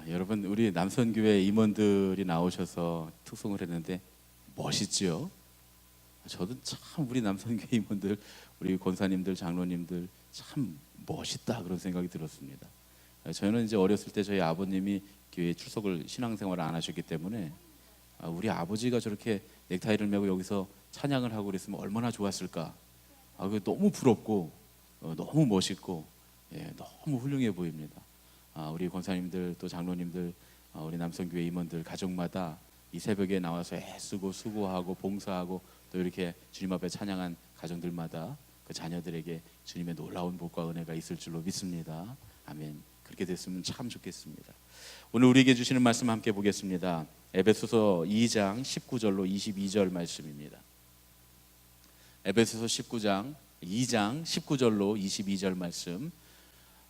아, 여러분 우리 남선교회 임원들이 나오셔서 특송을 했는데 멋있지요? 저도 참 우리 남선교회 임원들, 우리 권사님들, 장로님들 참 멋있다 그런 생각이 들었습니다. 아, 저는 이제 어렸을 때 저희 아버님이 교회 출석을 신앙생활을 안 하셨기 때문에 아, 우리 아버지가 저렇게 넥타이를 메고 여기서 찬양을 하고 그랬으면 얼마나 좋았을까. 아, 그 너무 부럽고 어, 너무 멋있고 예, 너무 훌륭해 보입니다. 아, 우리 권사님들 또 장로님들 아, 우리 남성교회 임원들 가족마다 이 새벽에 나와서 애쓰고 수고하고 봉사하고 또 이렇게 주님 앞에 찬양한 가정들마다 그 자녀들에게 주님의 놀라운 복과 은혜가 있을 줄로 믿습니다. 아멘. 그렇게 됐으면 참 좋겠습니다. 오늘 우리에게 주시는 말씀 함께 보겠습니다. 에베소서 2장 19절로 22절 말씀입니다. 에베소서 19장 2장 19절로 22절 말씀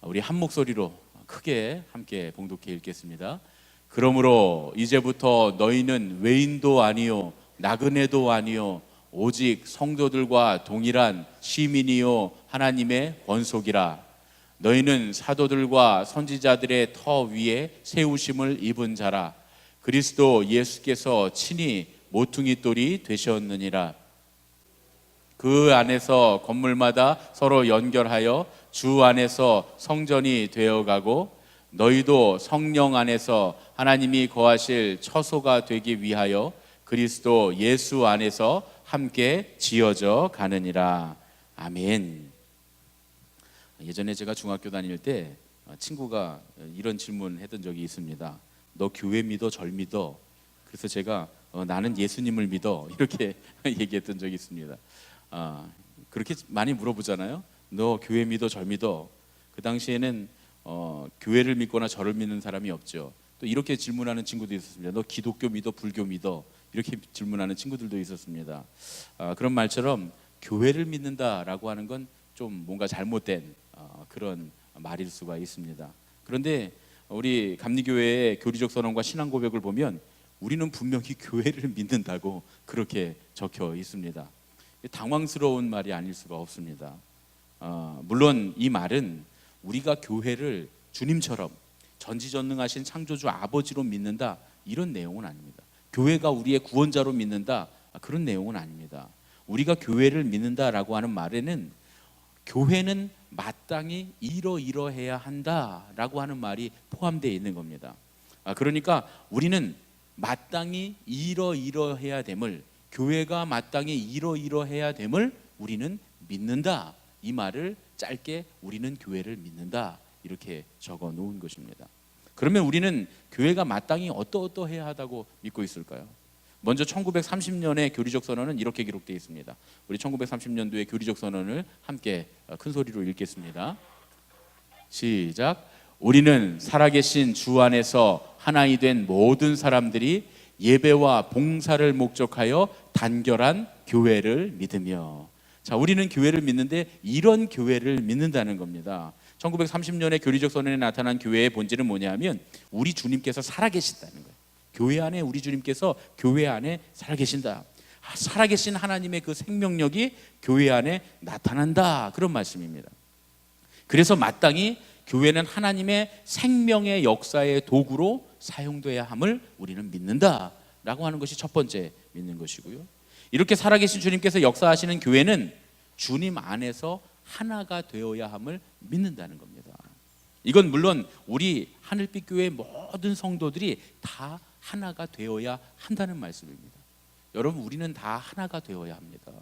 우리 한 목소리로 크게 함께 봉독해 읽겠습니다. 그러므로 이제부터 너희는 외인도 아니요 나그네도 아니요 오직 성도들과 동일한 시민이요 하나님의 권속이라. 너희는 사도들과 선지자들의 터 위에 세우심을 입은 자라. 그리스도 예수께서 친히 모퉁이 돌이 되셨느니라 그 안에서 건물마다 서로 연결하여 주 안에서 성전이 되어가고 너희도 성령 안에서 하나님이 거하실 처소가 되기 위하여 그리스도 예수 안에서 함께 지어져 가느니라. 아멘. 예전에 제가 중학교 다닐 때 친구가 이런 질문 했던 적이 있습니다. 너 교회 믿어 절 믿어? 그래서 제가 어, 나는 예수님을 믿어 이렇게 얘기했던 적이 있습니다. 아, 그렇게 많이 물어보잖아요. 너 교회 믿어 절 믿어? 그 당시에는 어, 교회를 믿거나 절을 믿는 사람이 없죠. 또 이렇게 질문하는 친구도 있었습니다. 너 기독교 믿어 불교 믿어? 이렇게 질문하는 친구들도 있었습니다. 아, 그런 말처럼 교회를 믿는다라고 하는 건 좀 뭔가 잘못된 어, 그런 말일 수가 있습니다. 그런데 우리 감리교회의 교리적 선언과 신앙 고백을 보면 우리는 분명히 교회를 믿는다고 그렇게 적혀 있습니다. 당황스러운 말이 아닐 수가 없습니다. 어, 물론 이 말은 우리가 교회를 주님처럼 전지전능하신 창조주 아버지로 믿는다 이런 내용은 아닙니다. 교회가 우리의 구원자로 믿는다 그런 내용은 아닙니다. 우리가 교회를 믿는다라고 하는 말에는 교회는 마땅히 이러이러해야 한다라고 하는 말이 포함되어 있는 겁니다. 아, 그러니까 우리는 마땅히 이러이러해야 됨을 교회가 마땅히 이러이러해야 됨을 우리는 믿는다. 이 말을 짧게 우리는 교회를 믿는다. 이렇게 적어 놓은 것입니다. 그러면 우리는 교회가 마땅히 어떠어떠해야 하다고 믿고 있을까요? 먼저 1930년의 교리적 선언은 이렇게 기록되어 있습니다. 우리 1930년도의 교리적 선언을 함께 큰 소리로 읽겠습니다. 시작. 우리는 살아계신 주 안에서 하나이 된 모든 사람들이 예배와 봉사를 목적하여 단결한 교회를 믿으며 자, 우리는 교회를 믿는데 이런 교회를 믿는다는 겁니다. 1930년의 교리적 선언에 나타난 교회의 본질은 뭐냐면 우리 주님께서 살아계신다는 거예요. 교회 안에 우리 주님께서 교회 안에 살아계신다. 아, 살아계신 하나님의 그 생명력이 교회 안에 나타난다. 그런 말씀입니다. 그래서 마땅히 교회는 하나님의 생명의 역사의 도구로 사용돼야 함을 우리는 믿는다라고 하는 것이 첫 번째 믿는 것이고요. 이렇게 살아계신 주님께서 역사하시는 교회는 주님 안에서 하나가 되어야 함을 믿는다는 겁니다. 이건 물론 우리 하늘빛 교회 모든 성도들이 다 하나가 되어야 한다는 말씀입니다. 여러분 우리는 다 하나가 되어야 합니다.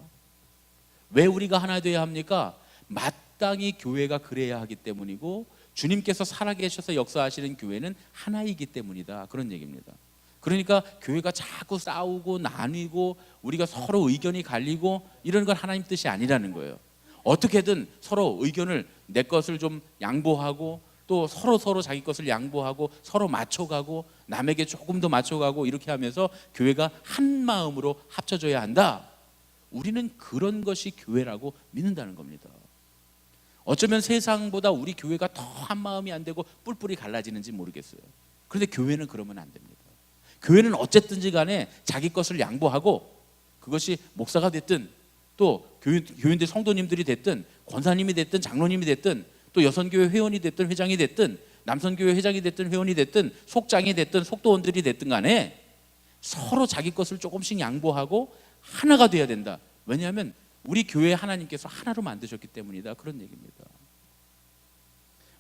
왜 우리가 하나 되어야 합니까? 마땅히 교회가 그래야 하기 때문이고 주님께서 살아계셔서 역사하시는 교회는 하나이기 때문이다. 그런 얘기입니다. 그러니까 교회가 자꾸 싸우고 나뉘고 우리가 서로 의견이 갈리고 이런 건 하나님 뜻이 아니라는 거예요. 어떻게든 서로 의견을 내 것을 좀 양보하고 또 서로 서로 자기 것을 양보하고 서로 맞춰가고 남에게 조금 더 맞춰가고 이렇게 하면서 교회가 한 마음으로 합쳐져야 한다. 우리는 그런 것이 교회라고 믿는다는 겁니다. 어쩌면 세상보다 우리 교회가 더 한 마음이 안 되고 뿔뿔이 갈라지는지 모르겠어요. 그런데 교회는 그러면 안 됩니다. 교회는 어쨌든지 간에 자기 것을 양보하고 그것이 목사가 됐든 또 교인, 교인들 성도님들이 됐든 권사님이 됐든 장로님이 됐든 또 여선교회 회원이 됐든 회장이 됐든 남선교회 회장이 됐든 회원이 됐든 속장이 됐든 속도원들이 됐든 간에 서로 자기 것을 조금씩 양보하고 하나가 돼야 된다. 왜냐하면 우리 교회 하나님께서 하나로 만드셨기 때문이다. 그런 얘기입니다.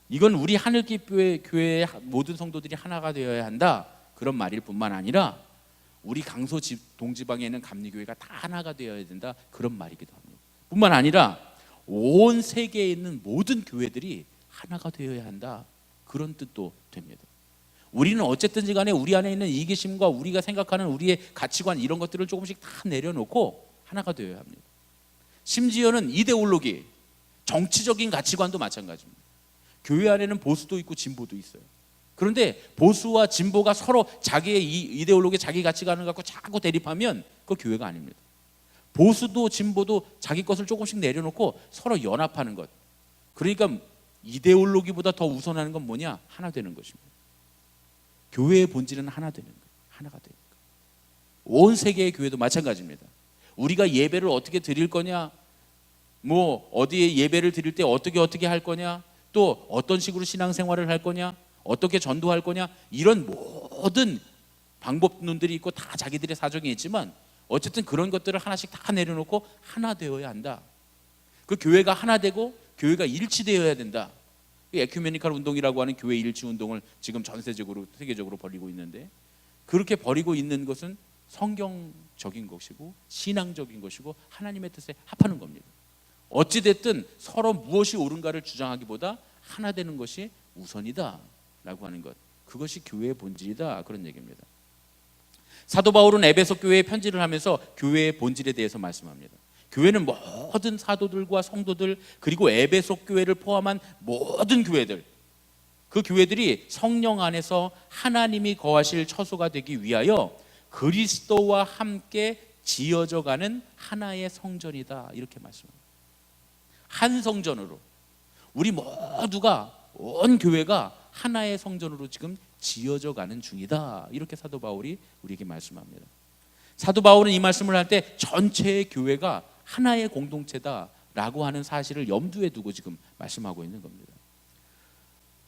이건 우리 하늘기교회 교회의 모든 성도들이 하나가 되어야 한다. 그런 말일 뿐만 아니라 우리 집 동지방에 있는 감리교회가 다 하나가 되어야 된다. 그런 말이기도 합니다. 뿐만 아니라 온 세계에 있는 모든 교회들이 하나가 되어야 한다. 그런 뜻도 됩니다. 우리는 어쨌든지 간에 우리 안에 있는 이기심과 우리가 생각하는 우리의 가치관 이런 것들을 조금씩 다 내려놓고 하나가 되어야 합니다. 심지어는 이데올로기, 정치적인 가치관도 마찬가지입니다. 교회 안에는 보수도 있고 진보도 있어요. 그런데 보수와 진보가 서로 자기의 이 이데올로기, 자기 가치관을 갖고 자꾸 대립하면 그 교회가 아닙니다. 보수도 진보도 자기 것을 조금씩 내려놓고 서로 연합하는 것. 그러니까 이데올로기보다 더 우선하는 건 뭐냐? 하나 되는 것입니다. 교회의 본질은 하나 되는 거예요. 하나가 되는 거예요. 온 세계의 교회도 마찬가지입니다. 우리가 예배를 어떻게 드릴 거냐? 뭐 어디에 예배를 드릴 때 어떻게 어떻게 할 거냐? 또 어떤 식으로 신앙생활을 할 거냐? 어떻게 전도할 거냐? 이런 모든 방법론들이 있고 다 자기들의 사정이 있지만 어쨌든 그런 것들을 하나씩 다 내려놓고 하나 되어야 한다. 그 교회가 하나 되고 교회가 일치되어야 된다. 이 에큐메니컬 운동이라고 하는 교회 일치 운동을 지금 전 세적으로 세계적으로 벌이고 있는데 그렇게 벌이고 있는 것은 성경적인 것이고 신앙적인 것이고 하나님의 뜻에 합하는 겁니다. 어찌 됐든 서로 무엇이 옳은가를 주장하기보다 하나 되는 것이 우선이다 라고 하는 것. 그것이 교회의 본질이다 그런 얘기입니다. 사도 바울은 에베소 교회에 편지를 하면서 교회의 본질에 대해서 말씀합니다. 교회는 모든 사도들과 성도들 그리고 에베소 교회를 포함한 모든 교회들 그 교회들이 성령 안에서 하나님이 거하실 처소가 되기 위하여 그리스도와 함께 지어져 가는 하나의 성전이다 이렇게 말씀합니다. 한 성전으로 우리 모두가 온 교회가 하나의 성전으로 지금 지어져 가는 중이다 이렇게 사도 바울이 우리에게 말씀합니다. 사도 바울은 이 말씀을 할 때 전체의 교회가 하나의 공동체다라고 하는 사실을 염두에 두고 지금 말씀하고 있는 겁니다.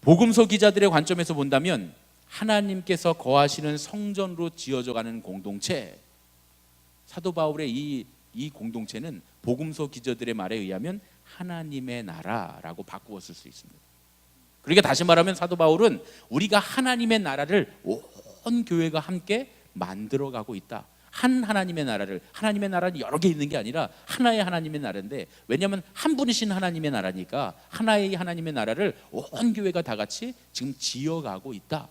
복음서 기자들의 관점에서 본다면 하나님께서 거하시는 성전으로 지어져 가는 공동체 사도 바울의 이, 이 공동체는 복음서 기자들의 말에 의하면 하나님의 나라라고 바꾸었을 수 있습니다. 그러니까 다시 말하면 사도 바울은 우리가 하나님의 나라를 온 교회가 함께 만들어 가고 있다. 한 하나님의 나라를 하나님의 나라는 여러 개 있는 게 아니라 하나의 하나님의 나라인데 왜냐하면 한 분이신 하나님의 나라니까 하나의 하나님의 나라를 온 교회가 다 같이 지금 지어가고 있다.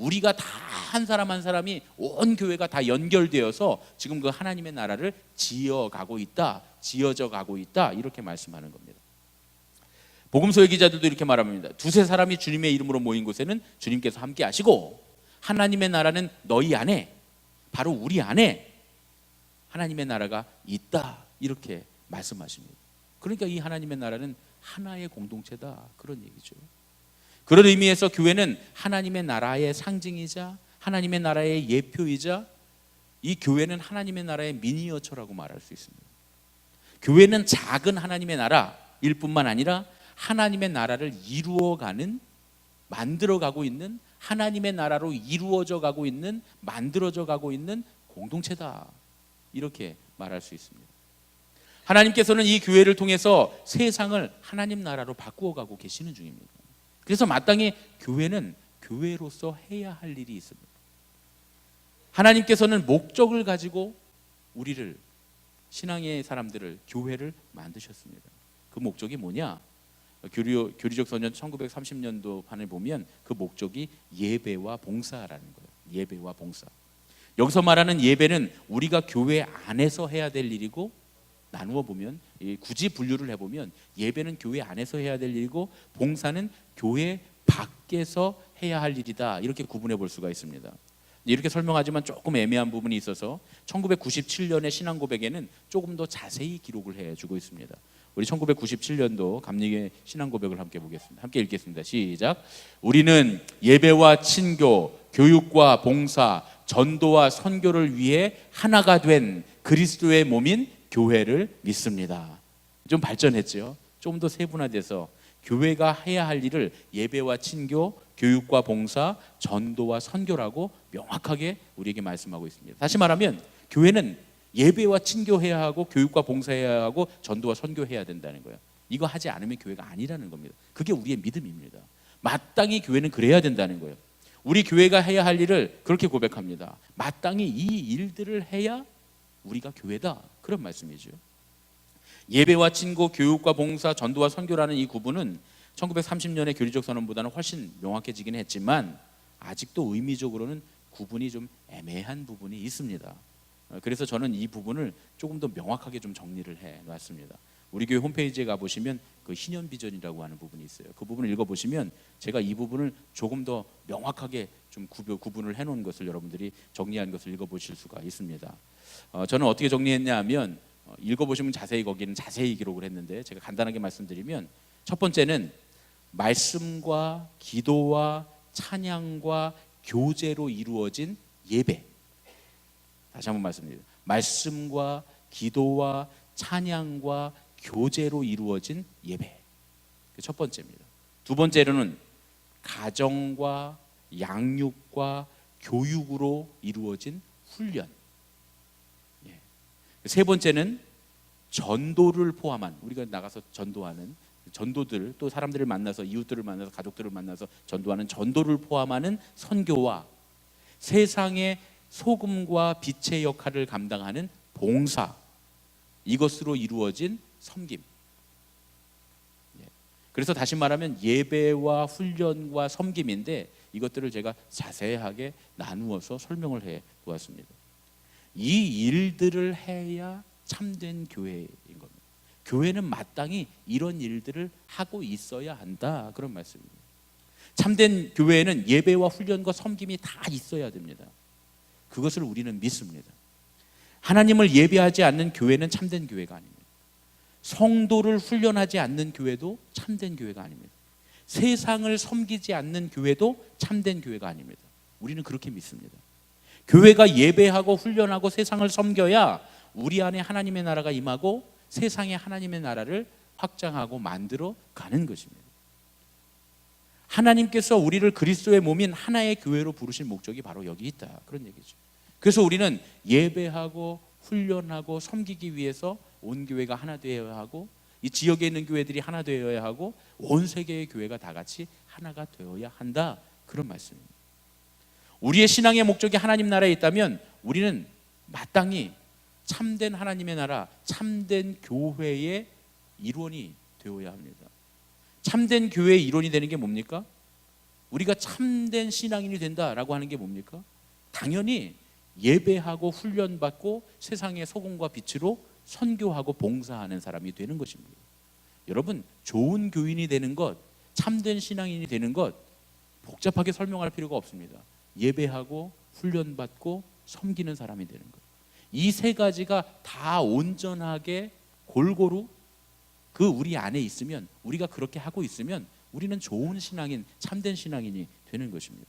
우리가 다 한 사람 한 사람이 온 교회가 다 연결되어서 지금 그 하나님의 나라를 지어가고 있다. 지어져 가고 있다. 이렇게 말씀하는 겁니다. 복음서의 기자들도 이렇게 말합니다. 두세 사람이 주님의 이름으로 모인 곳에는 주님께서 함께 하시고 하나님의 나라는 너희 안에 바로 우리 안에 하나님의 나라가 있다. 이렇게 말씀하십니다. 그러니까 이 하나님의 나라는 하나의 공동체다. 그런 얘기죠. 그런 의미에서 교회는 하나님의 나라의 상징이자 하나님의 나라의 예표이자 이 교회는 하나님의 나라의 미니어처라고 말할 수 있습니다. 교회는 작은 하나님의 나라일 뿐만 아니라 하나님의 나라를 이루어가는 만들어가고 있는 하나님의 나라로 이루어져 가고 있는 만들어져 가고 있는 공동체다. 이렇게 말할 수 있습니다. 하나님께서는 이 교회를 통해서 세상을 하나님 나라로 바꾸어 가고 계시는 중입니다. 그래서 마땅히 교회는 교회로서 해야 할 일이 있습니다. 하나님께서는 목적을 가지고 우리를 신앙의 사람들을 교회를 만드셨습니다. 그 목적이 뭐냐? 교류, 교리적 소년 1930년도 판을 보면 그 목적이 예배와 봉사라는 거예요. 예배와 봉사. 여기서 말하는 예배는 우리가 교회 안에서 해야 될 일이고 나누어 보면 굳이 분류를 해보면 예배는 교회 안에서 해야 될 일이고 봉사는 교회 밖에서 해야 할 일이다 이렇게 구분해 볼 수가 있습니다. 이렇게 설명하지만 조금 애매한 부분이 있어서 1997년의 신앙 고백에는 조금 더 자세히 기록을 해주고 있습니다. 우리 1997년도 감리의 신앙 고백을 함께 보겠습니다. 함께 읽겠습니다. 시작. 우리는 예배와 친교, 교육과 봉사, 전도와 선교를 위해 하나가 된 그리스도의 몸인 교회를 믿습니다. 좀 발전했죠. 좀 더 세분화돼서 교회가 해야 할 일을 예배와 친교, 교육과 봉사, 전도와 선교라고 명확하게 우리에게 말씀하고 있습니다. 다시 말하면 교회는 예배와 친교해야 하고 교육과 봉사해야 하고 전도와 선교해야 된다는 거예요. 이거 하지 않으면 교회가 아니라는 겁니다. 그게 우리의 믿음입니다. 마땅히 교회는 그래야 된다는 거예요. 우리 교회가 해야 할 일을 그렇게 고백합니다. 마땅히 이 일들을 해야 우리가 교회다. 그런 말씀이죠. 예배와 친고, 교육과 봉사, 전도와 선교라는 이 구분은 1930년의 교리적 선언보다는 훨씬 명확해지긴 했지만 아직도 의미적으로는 구분이 좀 애매한 부분이 있습니다. 어, 그래서 저는 이 부분을 조금 더 명확하게 좀 정리를 해 놨습니다. 우리 교회 홈페이지에 가 보시면 그 희년 비전이라고 하는 부분이 있어요. 그 부분을 읽어 보시면 제가 이 부분을 조금 더 명확하게 좀 구별, 구분을 해 놓은 것을 여러분들이 정리한 것을 읽어 보실 수가 있습니다. 어, 저는 어떻게 정리했냐면 어, 읽어 보시면 자세히 거기는 자세히 기록을 했는데 제가 간단하게 말씀드리면 첫 번째는 말씀과 기도와 찬양과 교제로 이루어진 예배. 다시 한번 말씀드립니다. 말씀과 기도와 찬양과 교제로 이루어진 예배. 그첫 번째입니다. 두 번째로는 가정과 양육과 교육으로 이루어진 훈련. 예. 세 번째는 전도를 포함한 우리가 나가서 전도하는 전도들 또 사람들을 만나서 이웃들을 만나서 가족들을 만나서 전도하는 전도를 포함하는 선교와 세상의 소금과 빛의 역할을 감당하는 봉사 이것으로 이루어진 섬김. 예. 그래서 다시 말하면 예배와 훈련과 섬김인데 이것들을 제가 자세하게 나누어서 설명을 해 보았습니다. 이 일들을 해야 참된 교회인 겁니다. 교회는 마땅히 이런 일들을 하고 있어야 한다 그런 말씀입니다. 참된 교회에는 예배와 훈련과 섬김이 다 있어야 됩니다. 그것을 우리는 믿습니다. 하나님을 예배하지 않는 교회는 참된 교회가 아닙니다. 성도를 훈련하지 않는 교회도 참된 교회가 아닙니다. 세상을 섬기지 않는 교회도 참된 교회가 아닙니다. 우리는 그렇게 믿습니다. 교회가 예배하고 훈련하고 세상을 섬겨야 우리 안에 하나님의 나라가 임하고 세상에 하나님의 나라를 확장하고 만들어 가는 것입니다. 하나님께서 우리를 그리스도의 몸인 하나의 교회로 부르신 목적이 바로 여기 있다. 그런 얘기죠. 그래서 우리는 예배하고 훈련하고 섬기기 위해서 온 교회가 하나 되어야 하고 이 지역에 있는 교회들이 하나 되어야 하고 온 세계의 교회가 다 같이 하나가 되어야 한다. 그런 말씀입니다. 우리의 신앙의 목적이 하나님 나라에 있다면 우리는 마땅히 참된 하나님의 나라, 참된 교회의 일원이 되어야 합니다. 참된 교회의 일원이 되는 게 뭡니까? 우리가 참된 신앙인이 된다라고 하는 게 뭡니까? 당연히 예배하고 훈련받고 세상의 소금과 빛으로 선교하고 봉사하는 사람이 되는 것입니다. 여러분, 좋은 교인이 되는 것, 참된 신앙인이 되는 것 복잡하게 설명할 필요가 없습니다. 예배하고 훈련받고 섬기는 사람이 되는 것. 이 세 가지가 다 온전하게 골고루 그 우리 안에 있으면 우리가 그렇게 하고 있으면 우리는 좋은 신앙인, 참된 신앙인이 되는 것입니다.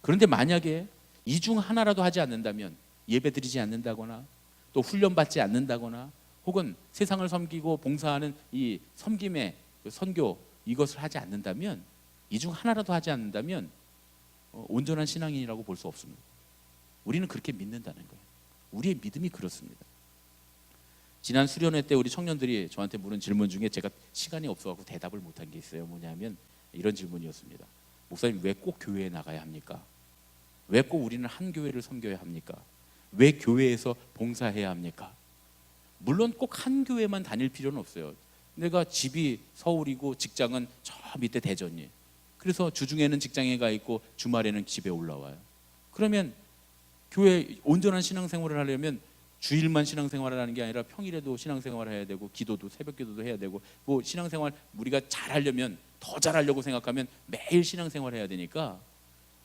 그런데 만약에 이 중 하나라도 하지 않는다면 예배 드리지 않는다거나 또 훈련 받지 않는다거나 혹은 세상을 섬기고 봉사하는 이 섬김의 그 선교 이것을 하지 않는다면 이 중 하나라도 하지 않는다면 어, 온전한 신앙인이라고 볼 수 없습니다. 우리는 그렇게 믿는다는 거예요. 우리의 믿음이 그렇습니다. 지난 수련회 때 우리 청년들이 저한테 물은 질문 중에 제가 시간이 없어갖고 대답을 못한 게 있어요. 뭐냐면 이런 질문이었습니다. 목사님 왜 꼭 교회에 나가야 합니까? 왜 꼭 우리는 한 교회를 섬겨야 합니까? 왜 교회에서 봉사해야 합니까? 물론 꼭 한 교회만 다닐 필요는 없어요. 내가 집이 서울이고 직장은 저 밑에 대전이. 그래서 주중에는 직장에 가 있고 주말에는 집에 올라와요. 그러면 교회 온전한 신앙생활을 하려면 주일만 신앙생활을 하는 게 아니라 평일에도 신앙생활을 해야 되고 기도도 새벽 기도도 해야 되고 뭐 신앙생활 우리가 잘하려면 더 잘하려고 생각하면 매일 신앙생활을 해야 되니까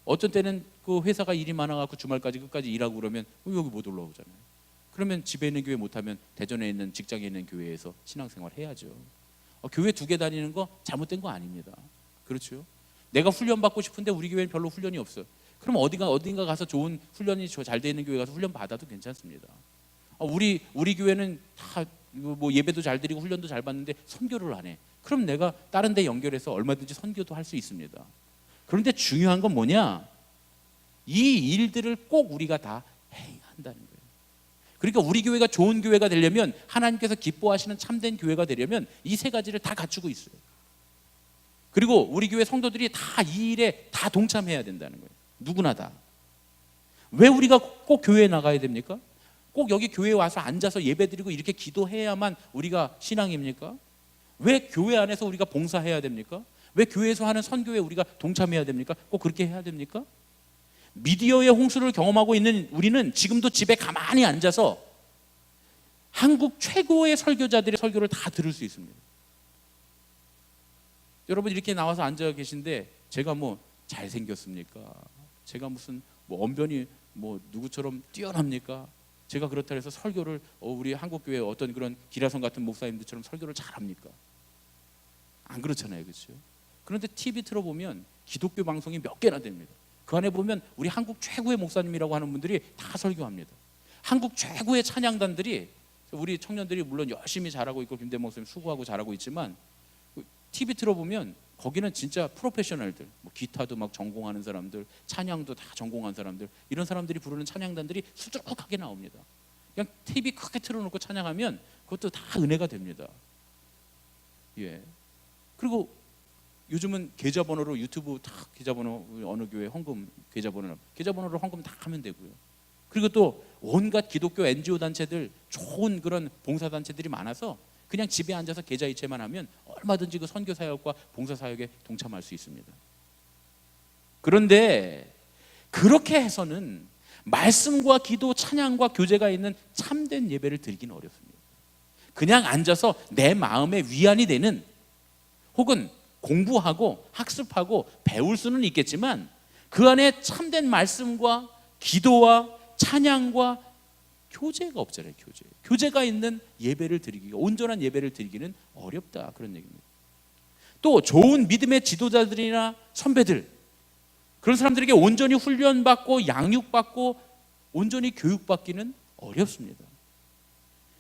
어떤 때는 그 회사가 일이 많아갖고 주말까지 끝까지 일하고 그러면 여기 못 올라오잖아요. 그러면 집에 있는 교회 못하면 대전에 있는 직장에 있는 교회에서 신앙생활 해야죠. 어, 교회 두 개 다니는 거 잘못된 거 아닙니다. 그렇죠? 내가 훈련 받고 싶은데 우리 교회는 별로 훈련이 없어. 그럼 어디가 어딘가 가서 좋은 훈련이 잘돼 있는 교회 가서 훈련 받아도 괜찮습니다. 어, 우리 우리 교회는 다 뭐 예배도 잘 드리고 훈련도 잘 받는데 선교를 안 해. 그럼 내가 다른 데 연결해서 얼마든지 선교도 할 수 있습니다. 그런데 중요한 건 뭐냐? 이 일들을 꼭 우리가 다 해야 한다는 거예요. 그러니까 우리 교회가 좋은 교회가 되려면 하나님께서 기뻐하시는 참된 교회가 되려면 이 세 가지를 다 갖추고 있어요. 그리고 우리 교회 성도들이 다 이 일에 다 동참해야 된다는 거예요. 누구나 다. 왜 우리가 꼭 교회에 나가야 됩니까? 꼭 여기 교회에 와서 앉아서 예배드리고 이렇게 기도해야만 우리가 신앙입니까? 왜 교회 안에서 우리가 봉사해야 됩니까? 왜 교회에서 하는 선교에 우리가 동참해야 됩니까? 꼭 그렇게 해야 됩니까? 미디어의 홍수를 경험하고 있는 우리는 지금도 집에 가만히 앉아서 한국 최고의 설교자들의 설교를 다 들을 수 있습니다. 여러분 이렇게 나와서 앉아 계신데 제가 뭐 잘생겼습니까? 제가 무슨 뭐 언변이 뭐 누구처럼 뛰어납니까? 제가 그렇다 해서 설교를 어, 우리 한국 교회 어떤 그런 기라성 같은 목사님들처럼 설교를 잘합니까? 안 그렇잖아요, 그렇죠? 그런데 TV 틀어보면 기독교 방송이 몇 개나 됩니다. 그 안에 보면 우리 한국 최고의 목사님이라고 하는 분들이 다 설교합니다. 한국 최고의 찬양단들이 우리 청년들이 물론 열심히 잘하고 있고 김대 목사님 수고하고 잘하고 있지만 TV 틀어보면 거기는 진짜 프로페셔널들, 뭐 기타도 막 전공하는 사람들, 찬양도 다 전공한 사람들, 이런 사람들이 부르는 찬양단들이 수두룩하게 나옵니다. 그냥 TV 크게 틀어놓고 찬양하면 그것도 다 은혜가 됩니다. 예. 그리고 요즘은 계좌번호로 유튜브 탁 계좌번호 어느 교회 헌금 계좌번호 계좌번호로 헌금 다 하면 되고요. 그리고 또 온갖 기독교 NGO 단체들 좋은 그런 봉사 단체들이 많아서 그냥 집에 앉아서 계좌 이체만 하면 얼마든지 그 선교 사역과 봉사 사역에 동참할 수 있습니다. 그런데 그렇게 해서는 말씀과 기도, 찬양과 교제가 있는 참된 예배를 드리기는 어렵습니다. 그냥 앉아서 내 마음에 위안이 되는 혹은 공부하고 학습하고 배울 수는 있겠지만 그 안에 참된 말씀과 기도와 찬양과 교제가 없잖아요. 교제. 교제가 있는 예배를 드리기가 온전한 예배를 드리기는 어렵다 그런 얘기입니다. 또 좋은 믿음의 지도자들이나 선배들 그런 사람들에게 온전히 훈련받고 양육받고 온전히 교육받기는 어렵습니다.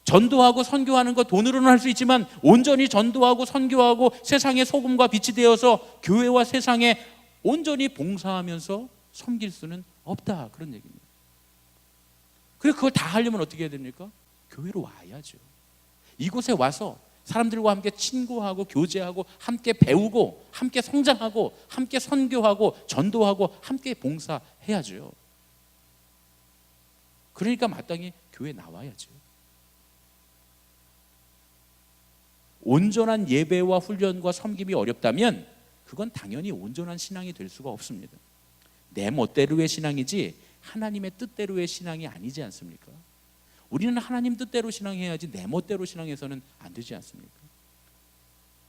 전도하고 선교하는 거 돈으로는 할 수 있지만 온전히 전도하고 선교하고 세상의 소금과 빛이 되어서 교회와 세상에 온전히 봉사하면서 섬길 수는 없다 그런 얘기입니다. 그래 그걸 다 하려면 어떻게 해야 됩니까? 교회로 와야죠. 이곳에 와서 사람들과 함께 친구하고 교제하고 함께 배우고 함께 성장하고 함께 선교하고 전도하고 함께 봉사해야죠. 그러니까 마땅히 교회 나와야죠. 온전한 예배와 훈련과 섬김이 어렵다면 그건 당연히 온전한 신앙이 될 수가 없습니다. 내 멋대로의 신앙이지 하나님의 뜻대로의 신앙이 아니지 않습니까? 우리는 하나님 뜻대로 신앙해야지 내 멋대로 신앙해서는 안 되지 않습니까?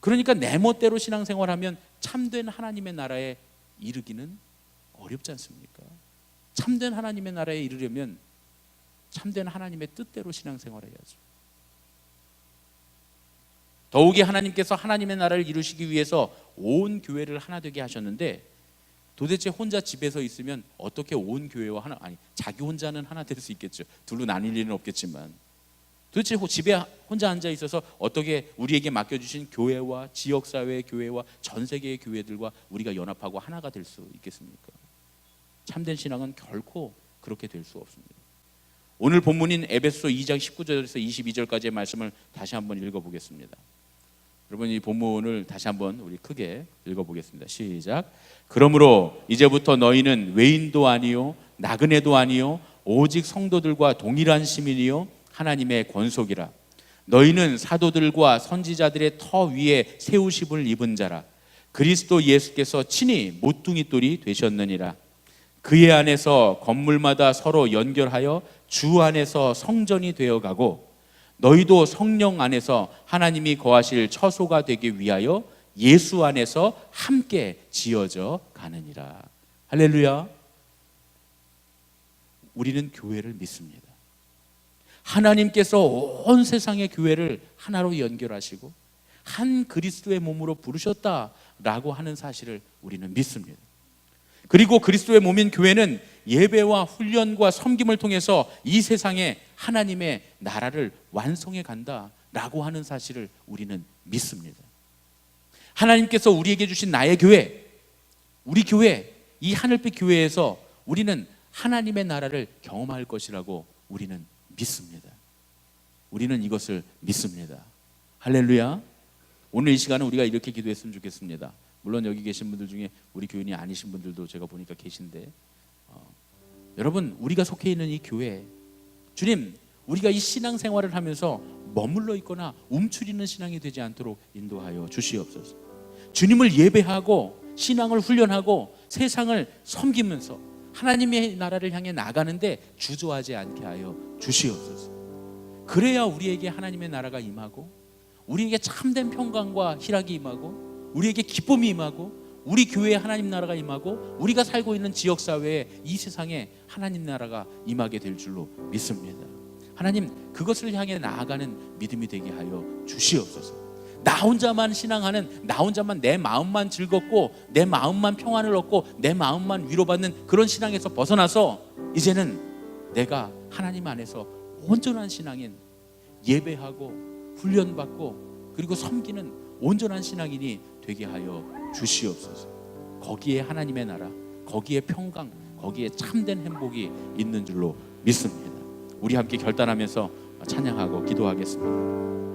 그러니까 내 멋대로 신앙생활하면 참된 하나님의 나라에 이르기는 어렵지 않습니까? 참된 하나님의 나라에 이르려면 참된 하나님의 뜻대로 신앙생활해야죠. 더욱이 하나님께서 하나님의 나라를 이루시기 위해서 온 교회를 하나 되게 하셨는데 도대체 혼자 집에서 있으면 어떻게 온 교회와 하나 아니 자기 혼자는 하나 될 수 있겠죠. 둘로 나뉠 일은 없겠지만 도대체 집에 혼자 앉아 있어서 어떻게 우리에게 맡겨 주신 교회와 지역 사회 교회와 전 세계의 교회들과 우리가 연합하고 하나가 될 수 있겠습니까? 참된 신앙은 결코 그렇게 될 수 없습니다. 오늘 본문인 에베소 2장 19절에서 22절까지의 말씀을 다시 한번 읽어 보겠습니다. 여러분 이 본문을 다시 한번 우리 크게 읽어보겠습니다. 시작. 그러므로 이제부터 너희는 외인도 아니요 나그네도 아니요 오직 성도들과 동일한 시민이요 하나님의 권속이라. 너희는 사도들과 선지자들의 터 위에 세우심을 입은 자라. 그리스도 예수께서 친히 모퉁이 돌이 되셨느니라. 그의 안에서 건물마다 서로 연결하여 주 안에서 성전이 되어가고 너희도 성령 안에서 하나님이 거하실 처소가 되기 위하여 예수 안에서 함께 지어져 가느니라. 할렐루야. 우리는 교회를 믿습니다. 하나님께서 온 세상의 교회를 하나로 연결하시고 한 그리스도의 몸으로 부르셨다라고 하는 사실을 우리는 믿습니다. 그리고 그리스도의 몸인 교회는 예배와 훈련과 섬김을 통해서 이 세상에 하나님의 나라를 완성해 간다라고 하는 사실을 우리는 믿습니다. 하나님께서 우리에게 주신 나의 교회, 우리 교회 이 하늘빛 교회에서 우리는 하나님의 나라를 경험할 것이라고 우리는 믿습니다. 우리는 이것을 믿습니다. 할렐루야. 오늘 이 시간은 우리가 이렇게 기도했으면 좋겠습니다. 물론 여기 계신 분들 중에 우리 교인이 아니신 분들도 제가 보니까 계신데 어, 여러분 우리가 속해 있는 이 교회 주님 우리가 이 신앙 생활을 하면서 머물러 있거나 움츠리는 신앙이 되지 않도록 인도하여 주시옵소서. 주님을 예배하고 신앙을 훈련하고 세상을 섬기면서 하나님의 나라를 향해 나가는데 주저하지 않게 하여 주시옵소서. 그래야 우리에게 하나님의 나라가 임하고 우리에게 참된 평강과 희락이 임하고 우리에게 기쁨이 임하고 우리 교회에 하나님 나라가 임하고 우리가 살고 있는 지역 사회에 이 세상에 하나님 나라가 임하게 될 줄로 믿습니다. 하나님 그것을 향해 나아가는 믿음이 되게 하여 주시옵소서. 나 혼자만 신앙하는 나 혼자만 내 마음만 즐겁고 내 마음만 평안을 얻고 내 마음만 위로받는 그런 신앙에서 벗어나서 이제는 내가 하나님 안에서 온전한 신앙인 예배하고 훈련받고 그리고 섬기는 온전한 신앙인이 되게 하여 주시옵소서. 거기에 하나님의 나라, 거기에 평강, 거기에 참된 행복이 있는 줄로 믿습니다. 우리 함께 결단하면서 찬양하고 기도하겠습니다.